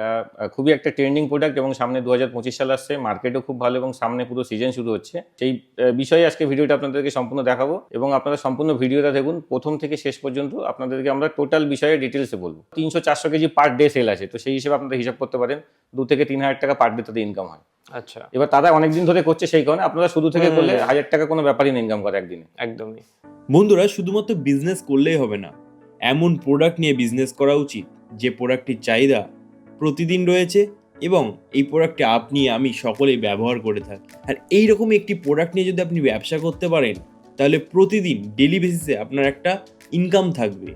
এটা খুবই একটা ট্রেন্ডিং প্রোডাক্ট এবং সামনে দু হাজার পঁচিশ সাল আসছে মার্কেটও খুব ভালো এবং সামনে পুরো সিজন শুরু হচ্ছে। সেই বিষয়ে আজকে ভিডিওটা আপনাদেরকে সম্পূর্ণ দেখাবো এবং আপনারা সম্পূর্ণ ভিডিওটা দেখুন প্রথম থেকে শেষ পর্যন্ত আপনাদেরকে আমরা টোটাল বিষয়ে ডিটেলসে বলব। তিনশো চারশো কেজি পার ডে সেল আছে তো সেই হিসেবে আপনারা হিসাব করতে পারেন দু থেকে তিন হাজার টাকা পার ডে তাদের ইনকাম হয়। আচ্ছা। এবার তারা অনেকদিন ধরে করছে সেই কারণে আপনারা শুরু থেকে করলে হাজার টাকা কোনো ব্যাপারই না ইনকাম করে একদিনে। একদমই। বন্ধুরা শুধুমাত্র বিজনেস করলেই হবে না এমন প্রোডাক্ট নিয়ে বিজনেস করা উচিত যে প্রোডাক্টটির চাহিদা প্রতিদিন রয়েছে এবং এই প্রোডাক্টটি আপনি, আমি সকলেই ব্যবহার করে থাকি। আর এই রকম একটি প্রোডাক্ট নিয়ে যদি আপনি ব্যবসা করতে পারেন, তাহলে প্রতিদিন ডেলি বেসিসে আপনার একটা ইনকাম থাকবে।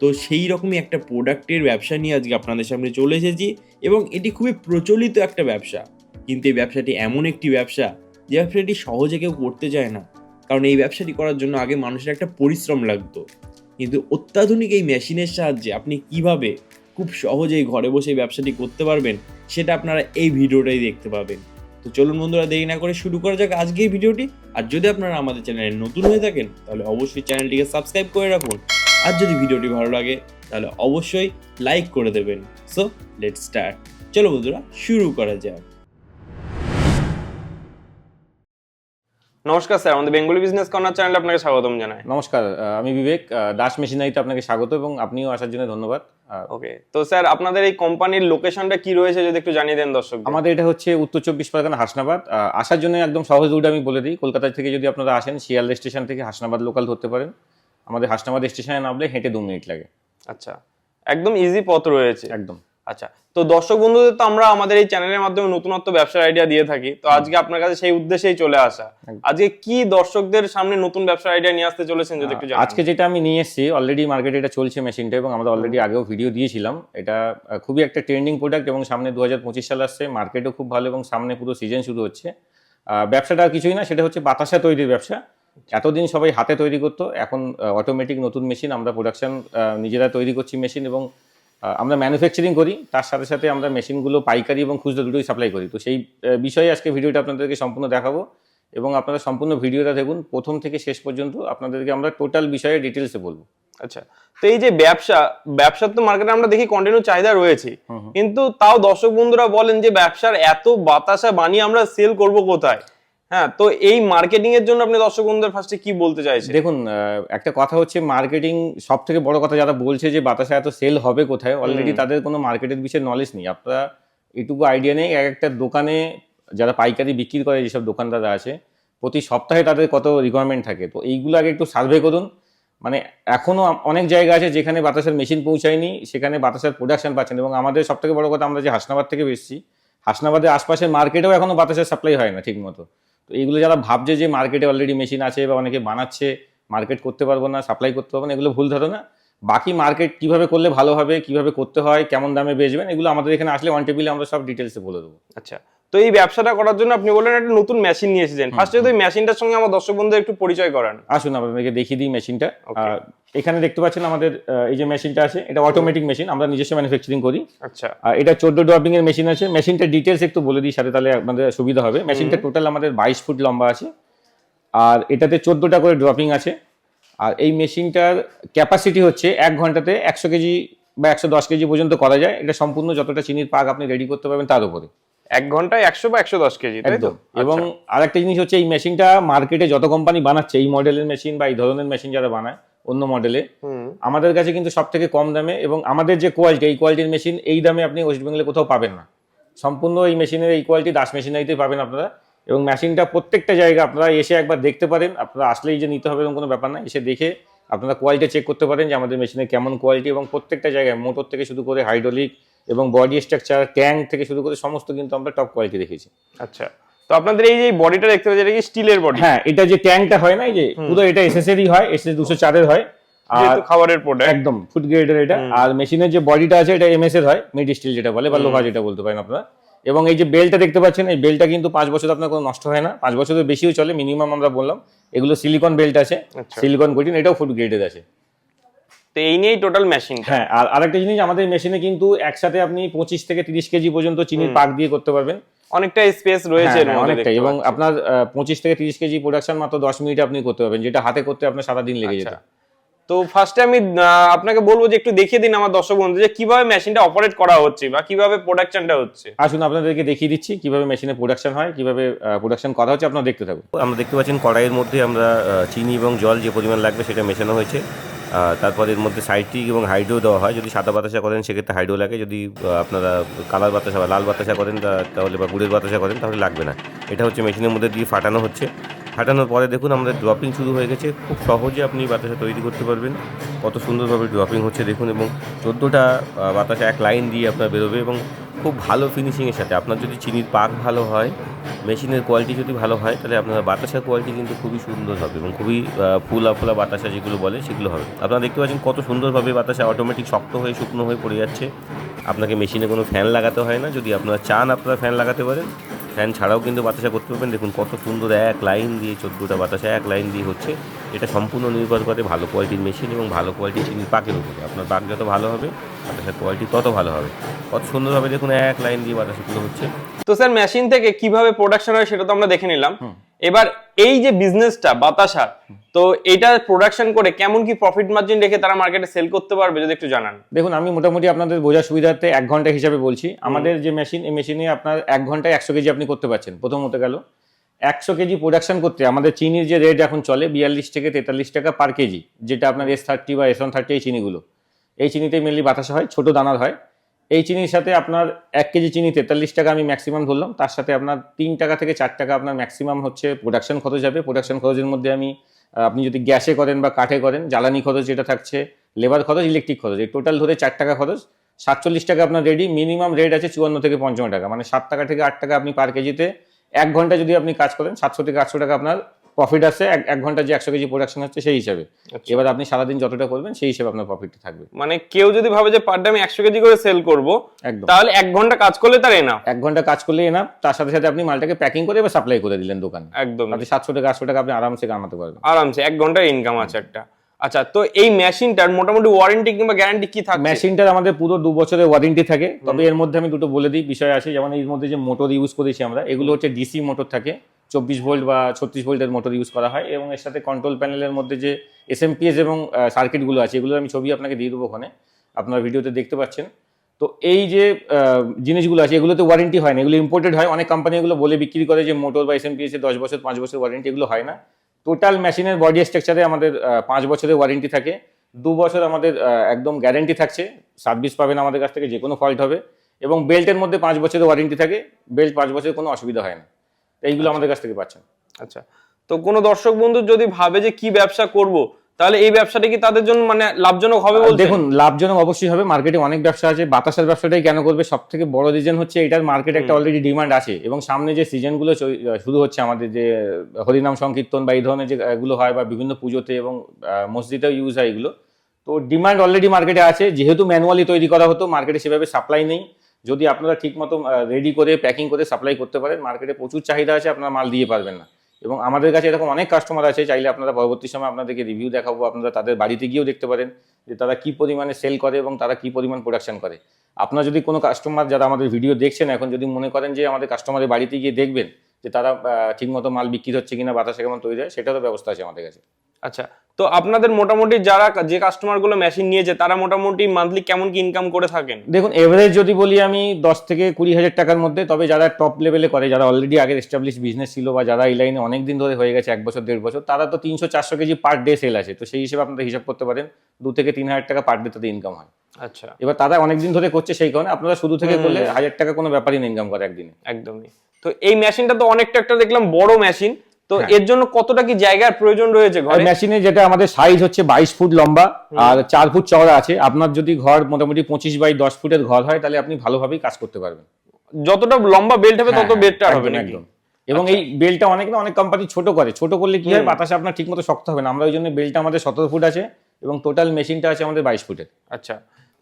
তো সেই রকমই একটা প্রোডাক্টের ব্যবসা নিয়ে আজকে আপনাদের সামনে চলে এসেছি এবং এটি খুবই প্রচলিত একটা ব্যবসা। কিন্তু এই ব্যবসাটি এমন একটি ব্যবসা, যে ব্যবসাটি সহজে কেউ করতে চায় না। কারণ এই ব্যবসাটি করার জন্য আগে মানুষের একটা পরিশ্রম লাগতো। কিন্তু অত্যাধুনিক এই মেশিনের সাহায্যে আপনি কীভাবে খুব সহজেই ঘরে বসে ব্যবসাটি করতে পারবেন, সেটা আপনারা এই ভিডিওটাই দেখতে পাবেন। তো চলুন বন্ধুরা, দেরি না করে শুরু করা যাক আজকে এই ভিডিওটি। আর যদি আপনারা আমাদের চ্যানেলে নতুন হয়ে থাকেন, তাহলে অবশ্যই চ্যানেলটিকে সাবস্ক্রাইব করে রাখুন। আর যদি ভিডিওটি ভালো লাগে, তাহলে অবশ্যই লাইক করে দেবেন। সো লেট স্টার্ট চলো বন্ধুরা, শুরু করা যাক। নমস্কার স্যার আমাদের বেঙ্গলি বিজনেস কর্নার চ্যানেলে আপনাকে স্বাগতম জানাই। নমস্কার আমি বিবেক দাস মেশিনারিতে আপনাকে স্বাগত এবং আপনিও আসার জন্য ধন্যবাদ। ওকে তো স্যার আপনাদের এই কোম্পানির লোকেশনটা কি রয়েছে যদি একটু জানিয়ে দেন দর্শক আমাদের এটা হচ্ছে উত্তর চব্বিশ পরগনা হাসনাবাদ। আসার জন্য একদম সহজ রুট আমি বলে দিই। কলকাতা থেকে যদি আপনারা আসেন শিয়ালদা স্টেশন থেকে হাসনাবাদ লোকাল ধরতে পারেন। আমাদের হাসনাবাদ স্টেশনে নামলে হেঁটে দু মিনিট লাগে। আচ্ছা একদম ইজি পথ রয়েছে। একদম। আচ্ছা তো দর্শক বন্ধুদের তো আমরা আমাদের এই চ্যানেলের মাধ্যমে নতুনত্ব ব্যবসার আইডিয়া দিয়ে থাকি তো আজকে আপনার কাছে সেই উদ্দেশ্যেই চলে আসা। আজকে কি দর্শকদের সামনে নতুন ব্যবসার আইডিয়া নিয়ে আসতে চলেছেন যদি একটু আজকে যেটা আমি নিয়ে এসেছি অলরেডি মার্কেটে এটা চলছে মেশিনটা এবং আমরা অলরেডি আগেও ভিডিও দিয়েছিলাম। এটা খুবই একটা ট্রেন্ডিং প্রোডাক্ট এবং সামনে দু হাজার পঁচিশ সাল আসছে মার্কেটও খুব ভালো এবং সামনে পুরো সিজন শুরু হচ্ছে। ব্যবসাটা আর কিছুই না সেটা হচ্ছে বাতাসা তৈরির ব্যবসা। এতদিন সবাই হাতে তৈরি করতো এখন অটোমেটিক নতুন মেশিন আমরা প্রোডাকশন নিজেরা তৈরি করছি মেশিন এবং আমরা ম্যানুফ্যাকচারিং করি তার সাথে সাথে আমরা মেশিনগুলো পাইকারি এবং খুচরো দুটোই সাপ্লাই করি। তো সেই বিষয়ে আজকে ভিডিওটা আপনাদেরকে সম্পূর্ণ দেখাবো এবং আপনারা সম্পূর্ণ ভিডিওটা দেখুন প্রথম থেকে শেষ পর্যন্ত আপনাদেরকে আমরা টোটাল বিষয়ে ডিটেলসে বলব। আচ্ছা তো এই যে ব্যবসা ব্যবসার তো মার্কেটে আমরা দেখি কন্টিনিউ চাহিদা রয়েছে। কিন্তু তাও দর্শক বন্ধুরা বলেন যে ব্যবসার এত বাতাসা বানিয়ে আমরা সেল করব কোথায়? হ্যাঁ তো এই মার্কেটিং এর জন্য আপনি দর্শক বন্ধুদের ফার্স্টে কি বলতে চাইছেন? দেখুন একটা কথা হচ্ছে মার্কেটিং সব থেকে বড় কথা যারা বলছে যে বাতাসা এত সেল হবে কোথায় অলরেডি তাদের কোনো মার্কেটের বিষয়ে নলেজ নেই। আপনারা এটুকু আইডিয়া নেই এক একটা দোকানে যারা পাইকারি বিক্রি করে যেসব দোকানদাররা আছে প্রতি সপ্তাহে তাদের কত রিকোয়ারমেন্ট থাকে। তো এইগুলো আগে একটু সার্ভে করুন। মানে এখনও অনেক জায়গা আছে যেখানে বাতাসের মেশিন পৌঁছায়নি সেখানে বাতাসের প্রোডাকশন পাচ্ছেন এবং আমাদের সব থেকে বড় কথা আমরা যে হাসনাবাদ থেকে এসেছি হাসনাবাদের আশপাশের মার্কেটেও এখনও বাতাসের সাপ্লাই হয় না ঠিক মতো তো এগুলো যারা ভাবছে যে মার্কেটে অলরেডি মেশিন আছে বা অনেকে বানাচ্ছে মার্কেট করতে পারব না সাপ্লাই করতে পারব না, এগুলো ভুল ধারণা। বাকি মার্কেট কীভাবে করলে ভালো হবে, কীভাবে করতে হয়, কেমন দামে বেচবেন, এগুলো আমাদের এখানে আসলে ওয়ান টেবিলে আমরা সব ডিটেলসে বলে দেবো। আচ্ছা তো এই ব্যবসাটা করার জন্য আপনি বললেন একটা নতুন মেশিন নিয়ে এসেছেন। ফার্স্টে এই মেশিনটার সঙ্গে আমার দর্শক বন্ধু একটু পরিচয় করান। আসুন আপনাদেরকে দেখিয়ে দিই মেশিনটা এখানে দেখতে পাচ্ছেন আমাদের এই যে মেশিনটা আছে এটা অটোমেটিক মেশিন আমরা নিজস্ব ম্যানুফ্যাকচারিং করি। আচ্ছা। আর এটা চোদ্দ ড্রপিং এর মেশিন আছে। মেশিনটা ডিটেলস একটু বলে দিই সাথে তাহলে আপনাদের সুবিধা হবে। মেশিনটা টোটাল আমাদের বাইশ ফুট লম্বা আছে। আর এটাতে চোদ্দোটা করে ড্রপিং আছে। আর এই মেশিনটার ক্যাপাসিটি হচ্ছে এক ঘন্টাতে একশো কেজি বা একশো দশ কেজি পর্যন্ত করা যায়। এটা সম্পূর্ণ যতটা চিনির পাক আপনি রেডি করতে পারবেন তার উপরে। এক ঘন্টায় একশো বা একশো দশ কেজি তাই তো? একদম। এবং আরেকটা জিনিস হচ্ছে এই মেশিনটা মার্কেটে যত কোম্পানি বানাচ্ছে এই মডেলের মেশিন বা এই ধরনের মেশিন যারা বানায় অন্য মডেলে আমাদের কাছে কিন্তু সব থেকে কম দামে এবং আমাদের যে কোয়ালিটি এই কোয়ালিটির মেশিন এই দামে আপনি ওয়েস্ট বেঙ্গলে কোথাও পাবেন না। সম্পূর্ণ এই মেশিনের এই কোয়ালিটি দাস মেশিনারিতে পাবেন আপনারা। এবং মেশিনটা প্রত্যেকটা জায়গায় আপনারা এসে একবার দেখতে পারেন আপনারা আসলেই যে নিতে হবে এরকম কোনো ব্যাপার না এসে দেখে আপনারা কোয়ালিটি চেক করতে পারেন যে আমাদের মেশিনের কেমন কোয়ালিটি এবং প্রত্যেকটা জায়গায় মোটর থেকে শুরু করে হাইড্রোলিক এবং বডি স্ট্রাকচার ট্যাঙ্ক থেকে শুরু করে সমস্ত কিন্তু আমরা টপ কোয়ালিটি দেখেছি আচ্ছা তো আপনাদের এই যে বডিটা দেখতে পাচ্ছি এটা কি স্টিলের বডি হ্যাঁ এটা যে ট্যাঙ্কটা হয় না এই যে পুরো এটা এসএসএরই হয় এসএস দুশো চারের হয়। আর খাবারের প্রোডাক্ট একদম ফুড গ্রেডের এটা। আর মেশিনের যে বডিটা আছে এটা এমএস এর হয় মিড স্টিল যেটা বলে বা লোহা যেটা বলতে পারেন আপনারা। এবং এই যে বেলটা দেখতে পাচ্ছেন এই বেলটা কিন্তু পাঁচ বছর আপনার কোনো নষ্ট হয় না। পাঁচ বছরের বেশিও চলে মিনিমাম আমরা বললাম এগুলো সিলিকন বেল্ট আছে। আচ্ছা। সিলিকন কোটিন এটাও ফুড গ্রেডের আছে। তো এই নিয়েই টোটাল মেশিনটা হ্যাঁ আর আরেকটা জিনিস আমাদের মেশিনে কিন্তু একসাথে আপনি পঁচিশ থেকে তিরিশ কেজি পর্যন্ত চিনির পাক দিয়ে করতে পারবেন। অনেকটা স্পেস রয়েছে হ্যাঁ, হ্যাঁ, দেখতে এবং আপনার পঁচিশ থেকে তিরিশ কেজি প্রোডাকশন মাত্র দশ মিনিটে আপনি করতে পারবেন যেটা হাতে করতে আপনার সারাদিন লেগে যেত। আচ্ছা। তো তো ফার্স্টে আমি আপনাকে বলব যে একটু দেখিয়ে দিন আমার দর্শক বন্ধু যে কীভাবে মেশিনটা অপারেট করা হচ্ছে বা কীভাবে প্রোডাকশনটা হচ্ছে। আসুন আপনাদেরকে দেখিয়ে দিচ্ছি কীভাবে মেশিনে প্রোডাকশন হয় কীভাবে প্রোডাকশন করা হচ্ছে আপনারা দেখতে থাকুন। আমরা দেখতে পাচ্ছেন কড়াইয়ের মধ্যে আমরা চিনি এবং জল যে পরিমাণ লাগবে সেটা মেশানো হয়েছে। তারপর এর মধ্যে সাইট্রিক এবং হাইড্রো দেওয়া হয়। যদি সাদা বাতাসা করেন, সেক্ষেত্রে হাইড্রো লাগে। যদি আপনারা কালার বাতাসা বা লাল বাতাসা করেন তাহলে বা গুড়ের বাতাসা করেন, তাহলে লাগবে না। এটা হচ্ছে মেশিনের মধ্যে দিয়ে ফাটানো হচ্ছে। ফাটানোর পরে দেখুন, আমাদের ড্রপিং শুরু হয়ে গেছে। খুব সহজে আপনি বাতাসা তৈরি করতে পারবেন। কত সুন্দরভাবে ড্রপিং হচ্ছে দেখুন এবং চোদ্দোটা বাতাসা এক লাইন দিয়ে আপনার বেরোবে এবং খুব ভালো ফিনিশিংয়ের সাথে। আপনার যদি চিনির পাক ভালো হয় মেশিনের কোয়ালিটি যদি ভালো হয়, তাহলে আপনার বাতাসার কোয়ালিটি কিন্তু খুবই সুন্দর হবে এবং খুবই ফুলা ফুলা বাতাসা যেগুলো বলে সেগুলো হবে। আপনারা দেখতে পাচ্ছেন কত সুন্দরভাবে বাতাসা অটোমেটিক শক্ত হয়ে শুকনো হয়ে পড়ে যাচ্ছে। আপনাকে মেশিনে কোনো ফ্যান লাগাতে হয় না। যদি আপনারা চান আপনারা ফ্যান লাগাতে পারেন। ফ্যান ছাড়াও কিন্তু বাতাসা করতে পারবেন। দেখুন কত সুন্দর এক লাইন দিয়ে চোদ্দোটা বাতাসা এক লাইন দিয়ে হচ্ছে। এটা সম্পূর্ণ নির্ভর করে ভালো কোয়ালিটির মেশিন এবং ভালো কোয়ালিটির চিনির পাকের উপরে। আপনার পাক যত ভালো হবে বাতাসার কোয়ালিটি তত ভালো হবে। কত সুন্দরভাবে দেখুন এক লাইন দিয়ে বাতাসাগুলো হচ্ছে। তো স্যার মেশিন থেকে কীভাবে প্রোডাকশন হয় সেটা তো আমরা দেখে নিলাম। এবার এই যে বিজনেসটা বাতাসা তো এটা প্রোডাকশন করে কেমন কি প্রফিট মার্জিন রেখে তারা মার্কেটে সেল করতে পারবে যদি একটু জানান? দেখুন আমি মোটামুটি আপনাদের বোঝার সুবিধার্থে এক ঘণ্টা হিসাবে বলছি। আমাদের যে মেশিন এই মেশিনে আপনার এক ঘন্টায় একশো কেজি আপনি করতে পারছেন প্রথম হতে গেল। একশো কেজি প্রোডাকশন করতে আমাদের চিনির যে রেট এখন চলে বিয়াল্লিশ থেকে তেতাল্লিশ টাকা পার কেজি যেটা আপনার এস থার্টি বা এস ওয়ান থার্টি এই চিনিগুলো। এই চিনিতে মেনলি বাতাসা হয় ছোট দানার হয়। এই চিনির সাথে আপনার এক কেজি চিনি তেতাল্লিশ টাকা আমি ম্যাক্সিমাম ধরলাম। তার সাথে আপনার তিন টাকা থেকে চার টাকা আপনার ম্যাক্সিমাম হচ্ছে প্রোডাকশন খরচ যাবে। প্রোডাকশন খরচের মধ্যে আমি আপনি যদি গ্যাসে করেন বা কাঠে করেন, জ্বালানি খরচ যেটা থাকছে লেবার খরচ ইলেকট্রিক খরচ, এই টোটাল ধরে চার টাকা খরচ। সাতচল্লিশ টাকা আপনার রেডি মিনিমাম রেট আছে চুয়ান্ন থেকে পঞ্চান্ন টাকা। মানে সাত টাকা থেকে আট টাকা আপনি পার কেজিতে এক ঘণ্টা যদি আপনি কাজ করেন, সাতশো থেকে আটশো টাকা আপনার প্রফিট আছে এক ঘণ্টা যে একশো কেজি প্রোডাকশন হচ্ছে সেই হিসাবে। এবার আপনি সারাদিন যতটা করবেন সেই হিসাবে আপনার প্রফিটটা থাকবে। মানে কেউ যদি ভাবে যে পার ডে আমি একশো কেজি করে সেল করব তাহলে এক ঘণ্টা কাজ করলে তার এনা এক ঘণ্টা কাজ করলেই না তার সাথে সাথে আপনি মালটাকে প্যাকিং করে এবার সাপ্লাই করে দিলেন দোকানে। একদম। তাতে সাতশো টাকা আটশো টাকা আপনি আরামসে কামাতে পারবেন। আরামসে এক ঘণ্টার ইনকাম আছে একটা। আচ্ছা তো এই মেশিনটার মোটামুটি ওয়ারেন্টি কিংবা গ্যারান্টি কি থাকে মেশিনটার আমাদের পুরো দু বছরের ওয়ারেন্টি থাকে। তবে এর মধ্যে আমি দুটো বলে দিই বিষয় আছে যেমন এর মধ্যে যে মোটর ইউজ করেছি আমরা এগুলো হচ্ছে ডিসি মোটর থাকে। চব্বিশ ভোল্ট বা ছত্রিশ ভোল্টের মোটর ইউজ করা হয় এবং এর সাথে কন্ট্রোল প্যানেলের মধ্যে যে এসএমপিএস এবং সার্কিটগুলো আছে এগুলো আমি ছবি আপনাকে দিয়ে দেবো ওখানে। আপনার ভিডিওতে দেখতে পাচ্ছেন। তো এই যে জিনিসগুলো আছে, এগুলোতে ওয়ারেন্টি হয় না, এগুলো ইম্পোর্টেড হয়। অনেক কোম্পানি এগুলো বলে বিক্রি করে যে মোটর বা এসএমপিএস দশ বছর, পাঁচ বছর ওয়ারেন্টি এগুলো হয় না। টোটাল মেশিনের বডি স্ট্রাকচারে আমাদের পাঁচ বছরের ওয়ারেন্টি থাকে। দু বছর আমাদের একদম গ্যারেন্টি থাকছে। সার্ভিস পাবেন আমাদের কাছ থেকে যে কোনো ফল্ট হবে। এবং বেল্টের মধ্যে পাঁচ বছরের ওয়ারেন্টি থাকে। বেল্ট পাঁচ বছরের কোনো অসুবিধা হয় না। এইগুলো আমাদের কাছ থেকে পাচ্ছেন। আচ্ছা। তো কোনো দর্শক বন্ধু যদি ভাবে যে কি ব্যবসা করব তাহলে এই ব্যবসাটা কি তাদের জন্য মানে লাভজনক হবে বলতে দেখুন লাভজনক অবশ্যই হবে। মার্কেটে অনেক ব্যবসা আছে। বাতাসের ব্যবসাটাই কেন করবে? সব থেকে বড় রিজন হচ্ছে এটার মার্কেটে একটা অলরেডি ডিমান্ড আছে এবং সামনে যে সিজনগুলো শুরু হচ্ছে আমাদের যে হরিনাম সংকীর্তন বা এই ধরনের যে আহ, গুলো হয় বা বিভিন্ন পুজোতে এবং মসজিদেও ইউজ হয় এগুলো। তো ডিমান্ড অলরেডি মার্কেটে আছে। যেহেতু ম্যানুয়ালি তৈরি করা হতো মার্কেটে সেভাবে সাপ্লাই নেই। যদি আপনারা ঠিক মতো রেডি করে প্যাকিং করে সাপ্লাই করতে পারেন মার্কেটে প্রচুর চাহিদা আছে, আপনারা মাল দিয়ে পারবেন না। এবং আমাদের কাছে এরকম অনেক কাস্টমার আছে, চাইলে আপনারা পরবর্তী সময় আপনাদেরকে রিভিউ দেখাবো, আপনারা তাদের বাড়িতে গিয়েও দেখতে পারেন যে তারা কি পরিমাণে সেল করে এবং তারা কি পরিমাণ প্রোডাকশন করে। আপনার যদি কোনো কাস্টমার যারা আমাদের ভিডিও দেখছেন এখন, যদি মনে করেন যে আমাদের কাস্টমারের বাড়িতে গিয়ে দেখবেন যে তারা ঠিকমতো মাল বিক্রি হচ্ছে কিনা, বাতাসে কেমন তৈরি হয়, সেটারও ব্যবস্থা আছে আমাদের কাছে। আচ্ছা তো আপনাদের মোটামুটি যারা যে কাস্টমারগুলো মেশিন নিয়েছে তারা মোটামুটি মান্থলি কেমন কি ইনকাম করে থাকেন? দেখুন এভারেজ যদি বলি আমি দশ থেকে কুড়ি হাজার টাকার মধ্যে তবে যারা টপ লেভেলে করে যারা অলরেডি আগের এস্টাবলিশ বিজনেস ছিল বা যারা এই লাইনে অনেক দিন ধরে হয়ে গেছে এক বছর দেড় বছর তারা তো তিনশো চারশো কেজি পার ডে সেল আছে। তো সেই হিসেবে আপনারা হিসাব করতে পারেন দু থেকে তিন হাজার টাকা পার ডে তাদের ইনকাম হয়। আচ্ছা। এবার তারা অনেক দিন ধরে করছে সেই কারণে আপনারা শুরু থেকে করলে হাজার টাকা কোনো ব্যাপারই না ইনকাম করে একদিনে। একদমই। তো এই মেশিনটা তো অনেকটা একটা দেখলাম বড় মেশিন তো হ্যাঁ। এর জন্য কতটা কি জায়গার প্রয়োজন রয়েছে ঘরে? মেশিনে যেটা আমাদের সাইজ হচ্ছে বাইশ ফুট লম্বা আর চার ফুট চওড়া আছে। আপনার যদি ঘর মোটামুটি পঁচিশ বাই দশ ফুটের ঘর হয় তাহলে আপনি ভালোভাবেই কাজ করতে পারবেন। যতটা লম্বা বেল্ট হবে তত হ্যাঁ, বেটার হবে একদম। এবং এই বেলটা অনেক না অনেক কোম্পানি ছোট করে। ছোট করলে কি হয় বাতাসে আপনার ঠিক মতো শক্ত হবে না। আমরা ওই জন্য বেলটা আমাদের সতেরো ফুট আছে এবং টোটাল মেশিনটা আছে আমাদের বাইশ ফুটের। আচ্ছা।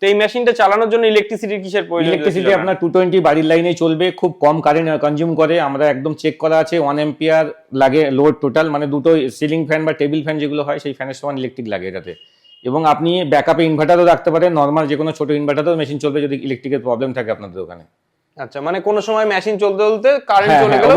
তো এই মেশিনটা চালানোর জন্য ইলেকট্রিসিটির কিসের প্রয়োজন ইলেকট্রিসিটি আপনার টু টোয়েন্টি বাড়ির লাইনে চলবে খুব কম কারেন্ট কনজিউম করে আমরা একদম চেক করা আছে ওয়ান এম্পিয়ার লাগে লোড টোটাল মানে দুটো সিলিং ফ্যান বা টেবিল ফ্যান যেগুলো হয় সেই ফ্যানের সমান ইলেকট্রিক লাগে এটাতে। এবং আপনি ব্যাকআপে ইনভার্টারও রাখতে পারেন নর্মাল যে কোনো ছোট ইনভার্টারও মেশিন চলবে যদি ইলেকট্রিকের প্রবলেম থাকে আপনাদের ওখানে। আচ্ছা মানে কোনো সময় মেশিন চলতে চলতে কারেন্ট হ্যাঁ চলে হ্যাঁ গেল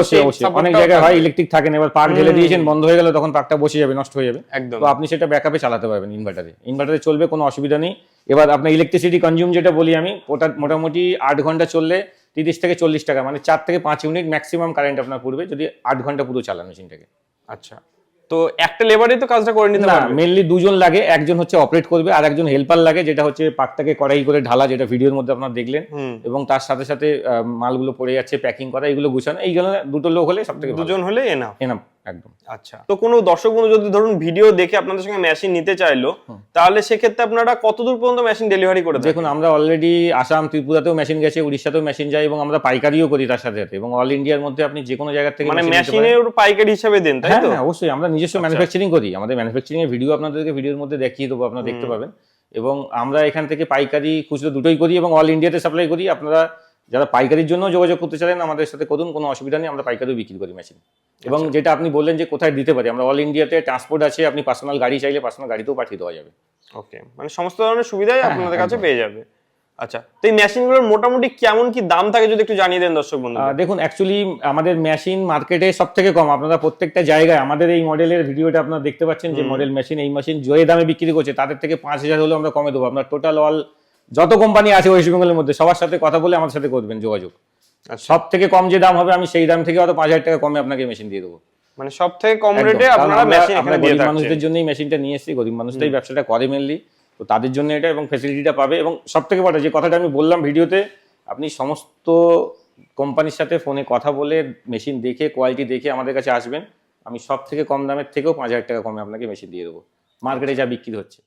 অনেক জায়গায় হয় ইলেকট্রিক থাকে না এবার পার্ক ঢেলে দিয়েছেন বন্ধ হয়ে গেল তখন পার্কটা বসে যাবে নষ্ট হয়ে যাবে। একদম। তো আপনি সেটা ব্যাকআপে চালাতে পারবেন ইনভার্টারে ইনভার্টারে চলবে কোনো অসুবিধা নেই। এবার আপনার ইলেকট্রিসিটি কনজিউম যেটা বলি আমি ওটা মোটামুটি আট ঘণ্টা চললে তিরিশ থেকে চল্লিশ টাকা মানে চার থেকে পাঁচ ইউনিট ম্যাক্সিমাম কারেন্ট আপনার পড়বে যদি আট ঘণ্টা পুরো চালান মেশিনটাকে আচ্ছা। তো একটা লেবারই তো কাজটা করে নিতে পারবে। মেইনলি দুজন লাগে একজন হচ্ছে অপারেট করবে আর একজন হেল্পার লাগে যেটা হচ্ছে পাকটাকে কড়াই করে ঢালা যেটা ভিডিওর মধ্যে আপনারা দেখলেন। এবং তার সাথে সাথে মালগুলো পড়ে যাচ্ছে প্যাকিং করা এগুলো গুছানো এইগুলো দুটো লোক হলে সব থেকে দুজন হলে এনাফ এনাম একদম। আচ্ছা। তো কোনো দর্শক বন্ধু যদি ধরুন ভিডিও দেখে আপনাদের সঙ্গে মেশিন নিতে চাইলো তাহলে সেক্ষেত্রে আপনারা কতদূর পর্যন্ত মেশিন ডেলিভারি করে দেখুন আমরা অলরেডি আসাম ত্রিপুরাতেও মেশিন গেছে উড়িষ্যাতেও মেশিন যায় এবং আমরা পাইকারিও করি তার সাথে সাথে এবং অল ইন্ডিয়ার মধ্যে আপনি যে কোনো জায়গা থেকে মানে মেশিনের পাইকারি হিসাবে দেন তাই হ্যাঁ তো? হ্যাঁ, অবশ্যই আমরা নিজস্ব ম্যানুফ্যাকচারিং করি। আমাদের ম্যানুফ্যাকচারিং এর ভিডিও আপনাদেরকে ভিডিওর মধ্যে দেখিয়ে দেবো আপনারা দেখতে পাবেন। এবং আমরা এখান থেকে পাইকারি খুচরো দুটোই করি এবং অল ইন্ডিয়াতে সাপ্লাই করি। আপনারা যারা পাইকারির জন্য যোগাযোগ করতে চান আমাদের সাথে করুন কোনো অসুবিধা নেই আমরা পাইকারিও বিক্রি করি মেশিন এবং যেটা আপনি বললেন যে কোথায় দিতে পারি আমরা অল ইন্ডিয়াতে ট্রান্সপোর্ট আছে আপনি পার্সোনাল গাড়ি চাইলে পার্সোনাল গাড়িতেও পাঠিয়ে দেওয়া যাবে। ওকে মানে সমস্ত ধরনের সুবিধাই হ্যাঁ, আপনাদের কাছে পেয়ে যাবে। আচ্ছা তো এই মেশিনগুলোর মোটামুটি কেমন কি দাম থাকে যদি একটু জানিয়ে দেন দর্শক বন্ধু দেখুন অ্যাকচুয়ালি আমাদের মেশিন মার্কেটে সব থেকে কম আপনারা প্রত্যেকটা জায়গায় আমাদের এই মডেলের ভিডিওটা আপনারা দেখতে পাচ্ছেন যে মডেল মেশিন এই মেশিন যে দামে বিক্রি করছে তাদের থেকে পাঁচ হাজার হলেও আমরা কমে দেবো। আপনার টোটাল অল যত কোম্পানি আছে ওয়েস্ট বেঙ্গলের মধ্যে সবার সাথে কথা বলে আমার সাথে করবেন যোগাযোগ। আচ্ছা। সব থেকে কম যে দাম হবে আমি সেই দাম থেকে হয়তো পাঁচ হাজার টাকা কমে আপনাকে মেশিন দিয়ে দেবো। মানে সব থেকে কম রেটে আপনারা মেশিন এখানে দিয়ে মানুষদের জন্যই মেশিনটা নিয়ে এসেছি গরিব মানুষটাই ব্যবসাটা করে মেনলি তো তাদের জন্য এটা এবং ফেসিলিটিটা পাবে এবং সব থেকে বড় যে কথাটা আমি বললাম ভিডিওতে আপনি সমস্ত কোম্পানির সাথে ফোনে কথা বলে মেশিন দেখে কোয়ালিটি দেখে আমাদের কাছে আসবেন। আমি সব থেকে কম দামের থেকেও পাঁচ হাজার টাকা কমে আপনাকে মেশিন দিয়ে দেবো। মার্কেটে যা বিক্রি হচ্ছে।